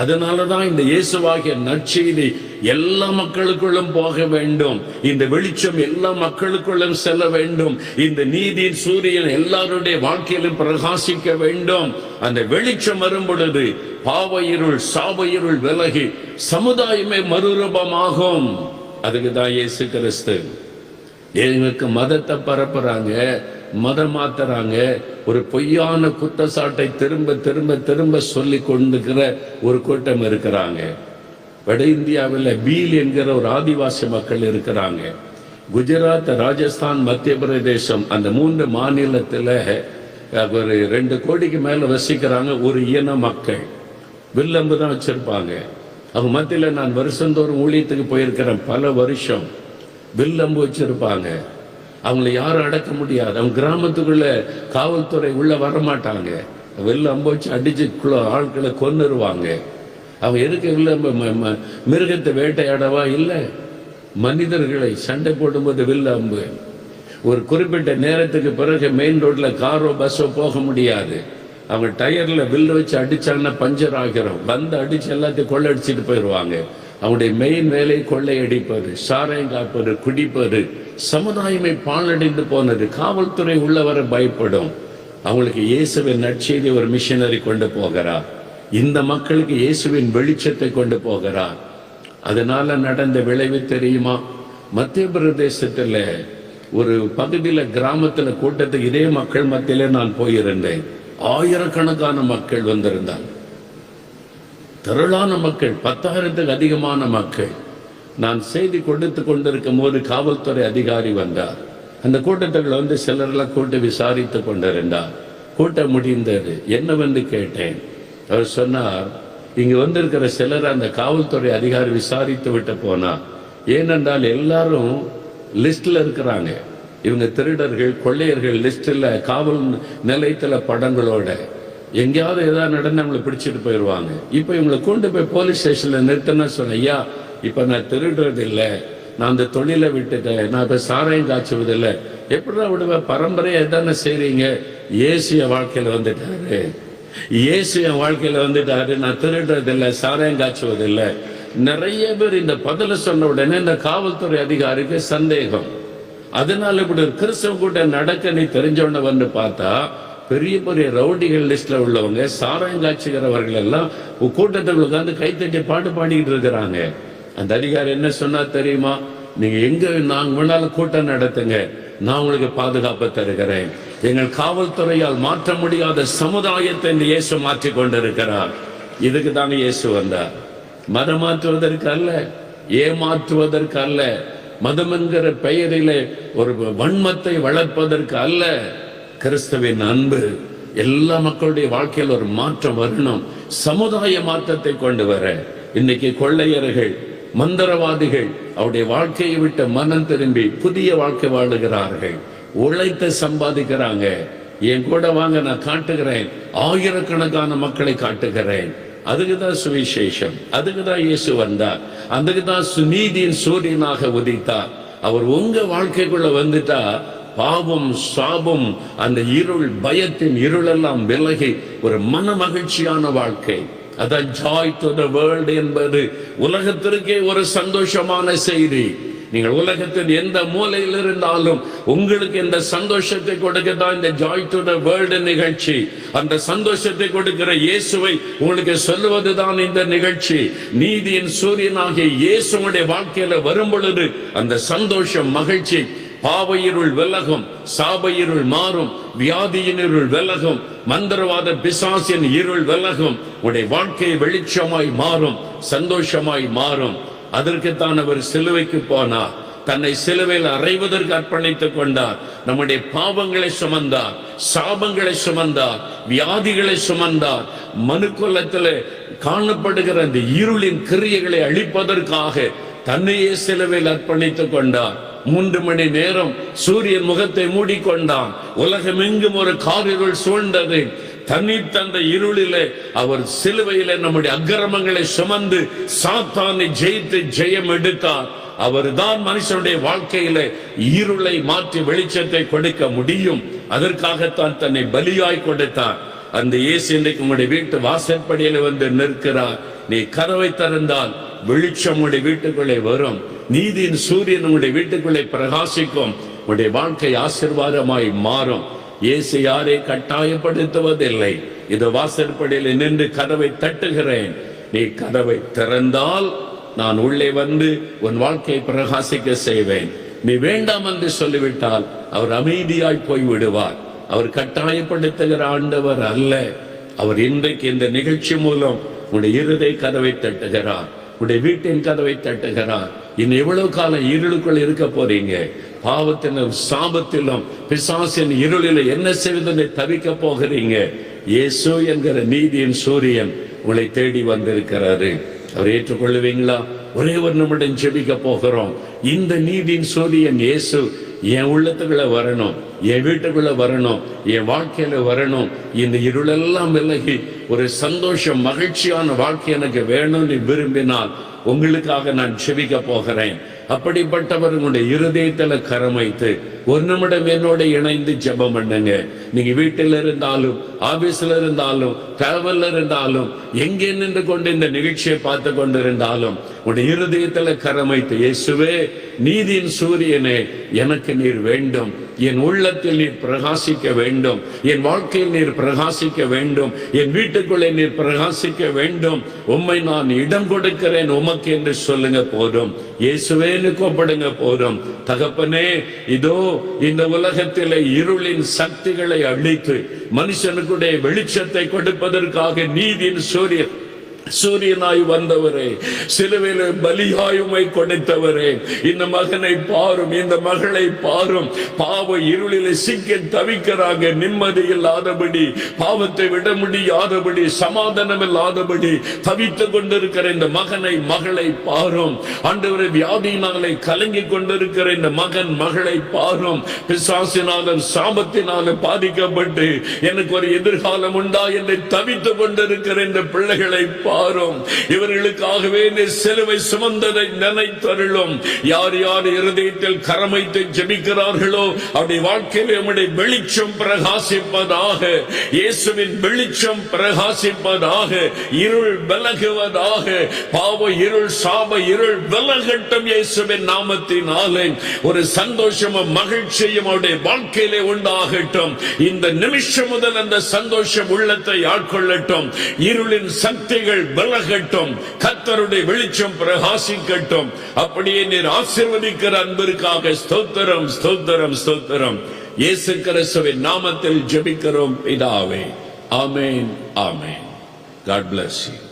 அதனால தான் இந்த இயேசுவாகிய நற்செய்தி எல்லா மக்களுக்குள்ளும் போக வேண்டும். இந்த வெளிச்சம் எல்லா மக்களுக்குள்ளும் செல்ல வேண்டும். இந்த நீதியின் சூரியன் எல்லாருடைய வாழ்க்கையிலும் பிரகாசிக்க வேண்டும். அந்த வெளிச்சம் வரும் பொழுது பாவ இருள் இருள் விலகி சமுதாயமே மறுரூபமாகும். அதுக்கு தான் இயேசு கிறிஸ்து. எங்களுக்கு மதத்தை பரப்புறாங்க மதம் மாத்துறாங்க ஒரு பொய்யான குற்றச்சாட்டை திரும்ப திரும்ப திரும்ப சொல்லி கொண்டுக்கிற ஒரு கூட்டம் இருக்கிறாங்க. வட இந்தியாவில் பீல் என்கிற ஒரு ஆதிவாசி மக்கள் இருக்கிறாங்க. குஜராத் ராஜஸ்தான் மத்திய பிரதேசம் அந்த மூன்று மாநிலத்தில் ஒரு ரெண்டு கோடிக்கு மேலே வசிக்கிறாங்க ஒரு இன மக்கள். வில்லம்பு தான் வச்சுருப்பாங்க. அவங்க மத்தியில் நான் வருஷந்தோறும் ஊழியத்துக்கு போயிருக்கிறேன் பல வருஷம். வில்லம்பு வச்சுருப்பாங்க. அவங்கள யாரும் அடக்க முடியாது. அவங்க கிராமத்துக்குள்ள காவல்துறை உள்ள வரமாட்டாங்க. வெளில அம்பு வச்சு அடிச்சு ஆட்களை கொன்னுருவாங்க. அவங்க எதுக்கு வில்லம்பு ம- ம- மிருகத்தை வேட்டையாடவா? இல்லை. மனிதர்களை சண்டை போடும்போது வில்லு அம்பு. ஒரு குறிப்பிட்ட நேரத்துக்கு பிறகு மெயின் ரோட்ல காரோ பஸ்ஸோ போக முடியாது. அவங்க டயர்ல வில்லு வச்சு அடிச்சாங்கன்னா பஞ்சர் ஆகிறோம் வந்து அடிச்சு எல்லாத்தையும் கொள்ளடிச்சிட்டு போயிடுவாங்க அவருடைய மெயின் வேலை கொள்ளையடிப்பது சாராயம் காப்பது குடிப்பது சமுதாயமே பாலடைந்து போனது. காவல்துறை உள்ளவரை பயப்படும். அவங்களுக்கு இயேசுவின் நற்செய்தி ஒரு மிஷினரி கொண்டு போகிறார் இந்த மக்களுக்கு இயேசுவின் வெளிச்சத்தை கொண்டு போகிறார் அதனால நடந்த விளைவு தெரியுமா? மத்திய பிரதேசத்துல ஒரு பகுதியில கிராமத்துல கூட்டத்துக்கு இதே மக்கள் மத்தியிலே நான் போயிருந்தேன். ஆயிரக்கணக்கான மக்கள் வந்திருந்தாங்க. திரளான மக்கள் பத்தாயிரத்துக்கு அதிகமான மக்கள். நான் செய்தி கொடுத்து கொண்டிருக்கும் போது காவல்துறை அதிகாரி வந்தார். அந்த கூட்டத்தில் வந்து சிலரெல்லாம் கூட்டு விசாரித்து கொண்டிருந்தார். கூட்டம் முடிந்தது. என்னவென்று கேட்டேன்? அவர் சொன்னார் இங்கு வந்திருக்கிற சிலர் அந்த காவல்துறை அதிகாரி விசாரித்து விட்டு போனார் ஏனென்றால் எல்லாரும் லிஸ்டில் இருக்கிறாங்க. இவங்க திருடர்கள் கொள்ளையர்கள் லிஸ்டில் காவல் நிலையத்தில் படங்களோட எங்கேயாவது ஏதாவது நடந்து நம்மளை பிடிச்சிட்டு போயிடுவாங்க இப்போ இவங்களை கொண்டு போய் போலீஸ் ஸ்டேஷனில் நிறுத்தினா சொன்னேன். ஐயா இப்போ நான் திருடுறது இல்லை. நான் அந்த தொழிலை விட்டுட்டேன். நான் இப்போ சாராயம் காய்ச்சுவதில்லை. எப்படிதான் விடுவேன் பரம்பரையாக தானே செய்கிறீங்க இயேசு என் வாழ்க்கையில வந்துட்டாரு. இயேசு என் வாழ்க்கையில் வந்துட்டாரு. நான் திருடுறது இல்லை சாராயம் காய்ச்சுவதில்லை. நிறைய பேர் இந்த பதில சொன்ன உடனே இந்த காவல்துறை அதிகாரிக்கு சந்தேகம். அதனால இப்படி ஒரு கிறிஸ்தவ கூட்டம் நடக்க நீ தெரிஞ்சவன வந்து பார்த்தா பெரிய பெரிய ரவுடிகள் லிஸ்ட்ல உள்ளவங்க சாராயங்காட்சிகரவர்கள் எல்லாம் கூட்டத்தில் உட்காந்து கைத்தட்டி பாட்டு பாடிக்கிட்டு இருக்கிறாங்க. அந்த அதிகாரி என்ன சொன்னா தெரியுமா? நீங்க எங்க நாங்க வேணாலும் கூட்டம் நடத்துங்க. நான் உங்களுக்கு பாதுகாப்பு தருகிறேன். எங்கள் காவல்துறையால் மாற்ற முடியாத சமுதாயத்தை இந்த இயேசு மாற்றி கொண்டிருக்கிறார். இதுக்கு தாங்க இயேசு வந்தார். மதம் மாற்றுவதற்கு அல்ல ஏமாற்றுவதற்கு அல்ல. மதம் என்கிற பெயரிலே ஒரு வன்மத்தை வளர்ப்பதற்கு அல்ல. கிறிஸ்துவின் அன்பு எல்லா மக்களுடைய வாழ்க்கையில் ஒரு மாற்றம் வரணும். சமுதாய மாற்றத்தை கொண்டு வர. இன்னைக்கு கொள்ளையர்கள் மந்திரவாதிகள் அவருடைய வாழ்க்கையை விட்டு மனம் திரும்பி புதிய வாழ்க்கை வாழுகிறார்கள். உழைத்து சம்பாதிக்கிறாங்க. என் கூட வாங்க நான் காட்டுகிறேன். ஆயிரக்கணக்கான மக்களை காட்டுகிறேன். அதுக்கு தான் சுவிசேஷம். அதுக்கு தான் இயேசு வந்தார். அதுக்கு தான் சுநீதியின் சூரியனாக உதித்தார். அவர் உங்க வாழ்க்கைக்குள்ள வந்துட்டா பாவம் சாபம் அந்த இருள் பயத்தின் இருளெல்லாம் விலகி ஒரு மன மகிழ்ச்சியான வாழ்க்கை. அதான் ஜாய் டு த வேர்ல்டு என்பது உலகத்திற்கே ஒரு சந்தோஷமான செய்தி. நீங்கள் உலகத்தின் எந்த மூலையில் இருந்தாலும் உங்களுக்கு இந்த சந்தோஷத்தை கொடுக்க தான் இந்த ஜாய் டு த வேர்ல்டு நிகழ்ச்சி. அந்த சந்தோஷத்தை கொடுக்கிற இயேசுவை உங்களுக்கு சொல்லுவதுதான் இந்த நிகழ்ச்சி. நீதியின் சூரியனாகிய இயேசுடைய வாழ்க்கையில வரும் பொழுது அந்த சந்தோஷம் மகிழ்ச்சி பாவ இருள் விலகும் சாப இருள் மாறும் வியாதியின் இருள் விலகும் மந்திரவாத பிசாசின் இருள் விலகும் உடைய வாழ்க்கை வெளிச்சமாய் மாறும் சந்தோஷமாய் மாறும். அதற்குத்தான் அவர் சிலுவைக்கு போனார். தன்னை சிலுவையில் அறைவதற்கு அர்ப்பணித்துக் கொண்டார். நம்முடைய பாவங்களை சுமந்தார் சாபங்களை சுமந்தார் வியாதிகளை சுமந்தார். மனுக்குலத்தில் காணப்படுகிற அந்த இருளின் கிரியைகளை அழிப்பதற்காக தன்னையே சிலுவையில் அர்ப்பணித்துக் கொண்டார். மூன்று மணி நேரம் சூரியன் முகத்தை மூடிக்கொண்டான். உலகமெங்கும் ஒரு காரிருள் சூழ்ந்தது. தண்ணீர் தந்த இருளிலே அவர் சிலுவையிலே நம்முடைய அக்கிரமங்களை சுமந்து சாத்தானை ஜெயித்து ஜெயம் எடுத்தார். அவர்தான் மனுஷனுடைய வாழ்க்கையில இருளை மாற்றி வெளிச்சத்தை கொடுக்க முடியும். அதற்காகத்தான் தன்னை பலியாய் கொடுத்தார். அந்த இயேசு இன்றைக்கு உங்களுடைய வீட்டு வாசற்படியில வந்து நிற்கிறார். நீ கதவை திறந்தால் வெளிச்சம் உங்களுடைய வீட்டுக்குள்ளே வரும். நீதியின் சூரியன் உங்களுடைய வீட்டுக்குள்ளே பிரகாசிக்கும். உங்களுடைய வாழ்க்கை ஆசிர்வாதமாய் மாறும். இயேசு யாரை கட்டாயப்படுத்துவதில்லை. இது வாசற்படியில் நின்று கதவை தட்டுகிறேன். நீ கதவை திறந்தால் நான் உள்ளே வந்து உன் வாழ்க்கையை பிரகாசிக்க செய்வேன். நீ வேண்டாம் என்று சொல்லிவிட்டால் அவர் அமைதியாய் போய் விடுவார் அவர் கட்டாயப்படுத்துகிற ஆண்டவர் அல்ல. அவர் இன்றைக்கு இந்த நிகழ்ச்சி மூலம் உன்னுடைய இருதை கதவை தட்டுகிறார். உன்னுடைய வீட்டின் கதவை தட்டுகிறார். இன்னும் எவ்வளவு காலம் இருளுக்குள் இருக்க போறீங்க? பாவத்திலும் சாபத்திலும் பிசாசின் இருளில் என்ன செய்வதை தவிக்க போகிறீங்க? இயேசு என்கிற நீதியின் சூரியன் உங்களை தேடி வந்திருக்கிறாரு. அவர் ஏற்றுக்கொள்ளுவீங்களா? ஒரே ஒரு நிமிடம் ஜெபிக்க போகிறோம். இந்த நீதியின் சூரியன் இயேசு என் உள்ளத்துக்குள்ள வரணும் என் வீட்டுக்குள்ள வரணும் என் வாழ்க்கையில வரணும். இந்த இருளெல்லாம் விலகி ஒரு சந்தோஷம் மகிழ்ச்சியான வாழ்க்கை எனக்கு வேணும்னு விரும்பினால் உங்களுக்காக நான் செவிக்க போகிறேன். அப்படிப்பட்டவர்களுடைய இருதயத்துல கரம் வைத்து ஒரு நிமிடம் என்னோட இணைந்து ஜெபம் பண்ணுங்க. நீங்க வீட்டில் இருந்தாலும் ஆபீஸ்ல இருந்தாலும் டிராவல்ல இருந்தாலும் எங்கே நின்று கொண்டு இந்த நிகழ்ச்சியை பார்த்து கொண்டிருந்தாலும் உடைய இருதயத்துல கரம் வைத்து இயேசுவே நீதியின் சூரியனே எனக்கு நீர் வேண்டும். என் உள்ளத்தில் நீர் பிரகாசிக்க வேண்டும். என் வாழ்க்கையில் நீர் பிரகாசிக்க வேண்டும். என் வீட்டுக்குள்ளே நீர் பிரகாசிக்க வேண்டும். உம்மை நான் இடம் கொடுக்கிறேன். உமக்கு என்று சொல்லுங்க போதும் இயேசுவேன்னு கூப்பிடுங்க போதும் தகப்பனே இதோ இந்த உலகத்திலே இருளின் சக்திகளை அழித்து மனுஷனுக்குடைய வெளிச்சத்தை கொடுப்பதற்காக நீதியின் சூரியன் சூரியனாய் வந்தவரே சிலுவையில் பலியாயுமை கொடுத்தவரே. இந்த மகனை பாரும் இந்த மகளை பாரும். பாவ இருளில சிக்க தவிக்கிறாங்க நிம்மதி இல்லாதபடி பாவத்தை விட முடியாதபடி சமாதானம் இல்லாதபடி தவித்துக் கொண்டிருக்கிற இந்த மகனை மகளை பாரும். ஆண்டவரை வியாதியினாலே கலங்கி கொண்டிருக்கிற இந்த மகன் மகளை பாரும். பிசாசினாலும் சாபத்தினாலும் பாதிக்கப்பட்டு எனக்கு ஒரு எதிர்காலம் உண்டா என்று தவித்துக் கொண்டிருக்கிற இந்த பிள்ளைகளை பாரும். இவர்களுக்காகவே இந்த செலவை சுமந்ததை நினைத்தருளும். யார் யார் இருதயத்தில் கரமைத்து ஜபிக்கிறார்களோ அவருடைய வாழ்க்கையில் நம்முடைய வெளிச்சம் பிரகாசிப்பதாக இயேசுவின் வெளிச்சம் பிரகாசிப்பதாக இருள் விலகுவதாக பாவ இருள் சாப இருள் விலகட்டும் இயேசுவின் நாமத்தினாலே. ஒரு சந்தோஷமும் மகிழ்ச்சியும் அவருடைய வாழ்க்கையிலே உண்டாகட்டும். இந்த நிமிஷம் முதல் அந்த சந்தோஷம் உள்ளத்தை ஆட்கொள்ளட்டும். இருளின் சக்திகள் விலகட்டும். கத்தருடைய வெளிச்சம் பிரகாசிக்கட்டும். அப்படியே நீர் ஆசிர்வதிக்கிற அன்பிற்காக ஸ்தோத்திரம் ஸ்தோத்திரம் ஸ்தோத்திரம். இயேசு கிறிஸ்துவின் நாமத்தில் ஜெபிக்கிறோம். இதாவே ஆமேன் ஆமேன். God bless you